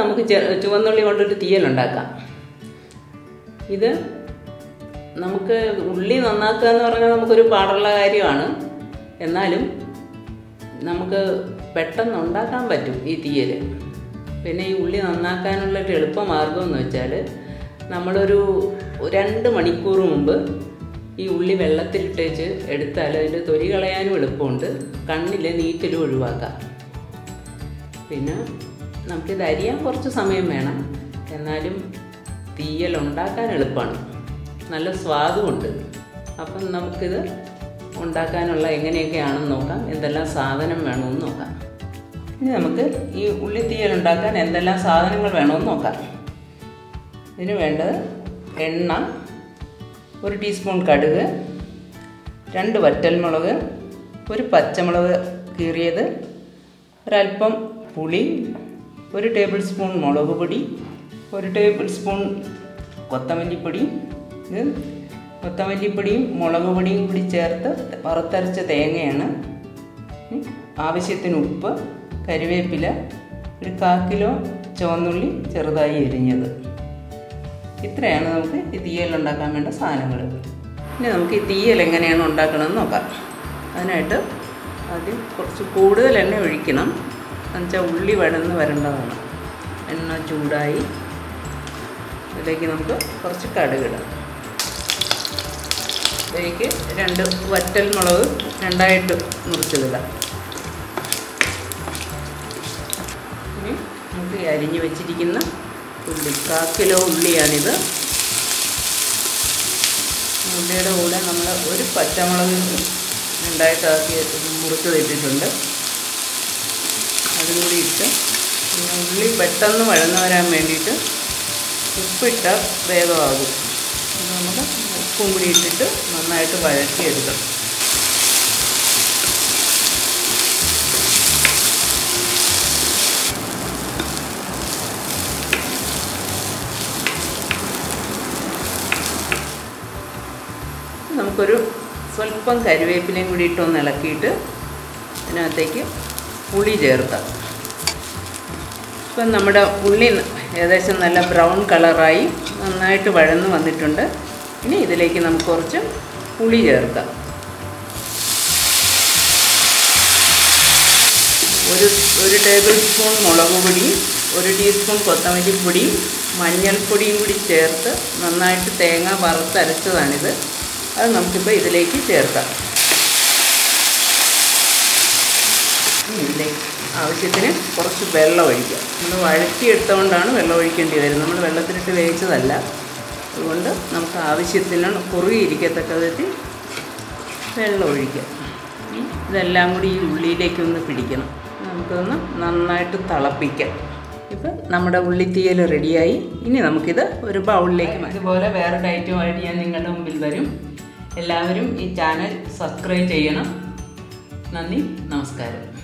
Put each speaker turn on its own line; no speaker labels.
നമുക്ക് ചുവന്നുള്ളി കൊണ്ടൊരു തീയലുണ്ടാക്കാം. ഇത് നമുക്ക് ഉള്ളി നന്നാക്കുക എന്ന് പറഞ്ഞാൽ നമുക്കൊരു പാടുള്ള കാര്യമാണ്. എന്നാലും നമുക്ക് പെട്ടെന്ന് ഉണ്ടാക്കാൻ പറ്റും ഈ തീയൽ പിന്നെ ഈ ഉള്ളി നന്നാക്കാനുള്ള ഒരു എളുപ്പമാർഗം എന്ന് വെച്ചാൽ നമ്മളൊരു രണ്ട് മണിക്കൂർ മുമ്പ് ഈ ഉള്ളി വെള്ളത്തിലിട്ടേച്ച് എടുത്താൽ അതിന്റെ തൊലി കളയാനും എളുപ്പമുണ്ട്. കണ്ണിലെ നീറ്റലും ഒഴിവാക്കാം. പിന്നെ നമുക്കിത് അരിയാൻ കുറച്ച് സമയം വേണം. എന്നാലും തീയൽ ഉണ്ടാക്കാൻ എളുപ്പമാണ് നല്ല സ്വാദുമുണ്ട് അപ്പം നമുക്കിത് ഉണ്ടാക്കാനുള്ള എങ്ങനെയൊക്കെയാണെന്ന് നോക്കാം. എന്തെല്ലാം സാധനം വേണമെന്ന് നോക്കാം. ഇനി നമുക്ക് ഈ ഉള്ളി ഉണ്ടാക്കാൻ എന്തെല്ലാം സാധനങ്ങൾ വേണമെന്ന് നോക്കാം. ഇതിന് വേണ്ടത് എണ്ണ ഒരു ടീസ്പൂൺ കടുക് രണ്ട് വറ്റൽമുളക് ഒരു പച്ചമുളക് കീറിയത് ഒരല്പം പുളി ഒരു ടേബിൾ സ്പൂൺ മുളക് പൊടി ഒരു ടേബിൾ സ്പൂൺ കൊത്തമല്ലിപ്പൊടി കൊത്തമല്ലിപ്പൊടിയും മുളക് പൊടിയും കൂടി ചേർത്ത് വറുത്തരച്ച തേങ്ങയാണ്. ആവശ്യത്തിന് ഉപ്പ് കരിവേപ്പില ഒരു കാ കിലോ ചുവന്നുള്ളി ചെറുതായി എരിഞ്ഞത്. ഇത്രയാണ് നമുക്ക് ഈ തീയൽ ഉണ്ടാക്കാൻ വേണ്ട സാധനങ്ങൾ ഇനി നമുക്ക് ഈ തീയൽ എങ്ങനെയാണ് ഉണ്ടാക്കണമെന്ന് നോക്കാം. അതിനായിട്ട് ആദ്യം കുറച്ച് കൂടുതൽ എണ്ണ ഒഴിക്കണം. എന്നുവെച്ചാൽ ഉള്ളി വഴന്ന് വരേണ്ടതാണ്. എണ്ണ ചൂടായി. ഇതിലേക്ക് നമുക്ക് കുറച്ച് കടുകിടാം ഇതിലേക്ക് രണ്ട് വറ്റൽ മുളക് രണ്ടായിട്ട് മുറിച്ചതിടാം. ഇനി നമുക്ക് അരിഞ്ഞു വെച്ചിരിക്കുന്ന ഉള്ളി കാ കിലോ ഉള്ളിയാണിത്. ഉള്ളിയുടെ കൂടെ നമ്മൾ ഒരു പച്ചമുളക് രണ്ടായിട്ടാക്കി മുറിച്ച് ഇട്ടിട്ടുണ്ട് അതും കൂടി ഇട്ട് ഉള്ളി പെട്ടെന്ന് വഴന്ന് വരാൻ വേണ്ടിയിട്ട് ഉപ്പിട്ടാൽ വേഗമാകും. നമ്മൾ ഉപ്പും കൂടി ഇട്ടിട്ട് നന്നായിട്ട് വഴറ്റിയെടുക്കണം നമുക്കൊരു സ്വല്പം കരിവേപ്പിലയും കൂടി ഇട്ടൊന്ന് ഇളക്കിയിട്ട് അതിനകത്തേക്ക് പുളി ചേർക്കാം. ഇപ്പം നമ്മുടെ ഉള്ളി ഏകദേശം നല്ല ബ്രൗൺ കളറായി നന്നായിട്ട് വഴന്ന് വന്നിട്ടുണ്ട്. ഇനി ഇതിലേക്ക് നമുക്ക് കുറച്ച് പുളി ചേർക്കാം. ഒരു ഒരു ടേബിൾ സ്പൂൺ മുളക് പൊടിയും ഒരു ടീസ്പൂൺ കൊത്തമല്ലി പൊടി മഞ്ഞൾപ്പൊടിയും കൂടി ചേർത്ത് നന്നായിട്ട് തേങ്ങ വറുത്തരച്ചതാണിത് അത് നമുക്കിപ്പോൾ ഇതിലേക്ക് ചേർക്കാം. ഇതിലേക്ക് ആവശ്യത്തിന് കുറച്ച് വെള്ളം ഒഴിക്കാം നമ്മൾ വഴറ്റിയെടുത്തുകൊണ്ടാണ് വെള്ളം ഒഴിക്കേണ്ടി വരുന്നത് നമ്മൾ വെള്ളത്തിലിട്ട് വേവിച്ചതല്ല. അതുകൊണ്ട് നമുക്ക് ആവശ്യത്തിന് കുറുകിയിരിക്കത്തക്ക വിധത്തിൽ വെള്ളം ഒഴിക്കുക. ഇതെല്ലാം കൂടി ഈ ഉള്ളിയിലേക്ക് ഒന്ന് പിടിക്കണം. നമുക്കൊന്ന് നന്നായിട്ട് തിളപ്പിക്കാം. ഇപ്പം നമ്മുടെ ഉള്ളിത്തീയൽ റെഡിയായി. ഇനി നമുക്കിത് ഒരു ബൗളിലേക്ക്. ഇതുപോലെ വേറെ ഡയറ്റുമായിട്ട് ഞാൻ നിങ്ങളുടെ മുമ്പിൽ വരും. എല്ലാവരും ഈ ചാനൽ സബ്സ്ക്രൈബ് ചെയ്യണം. നന്ദി. നമസ്കാരം.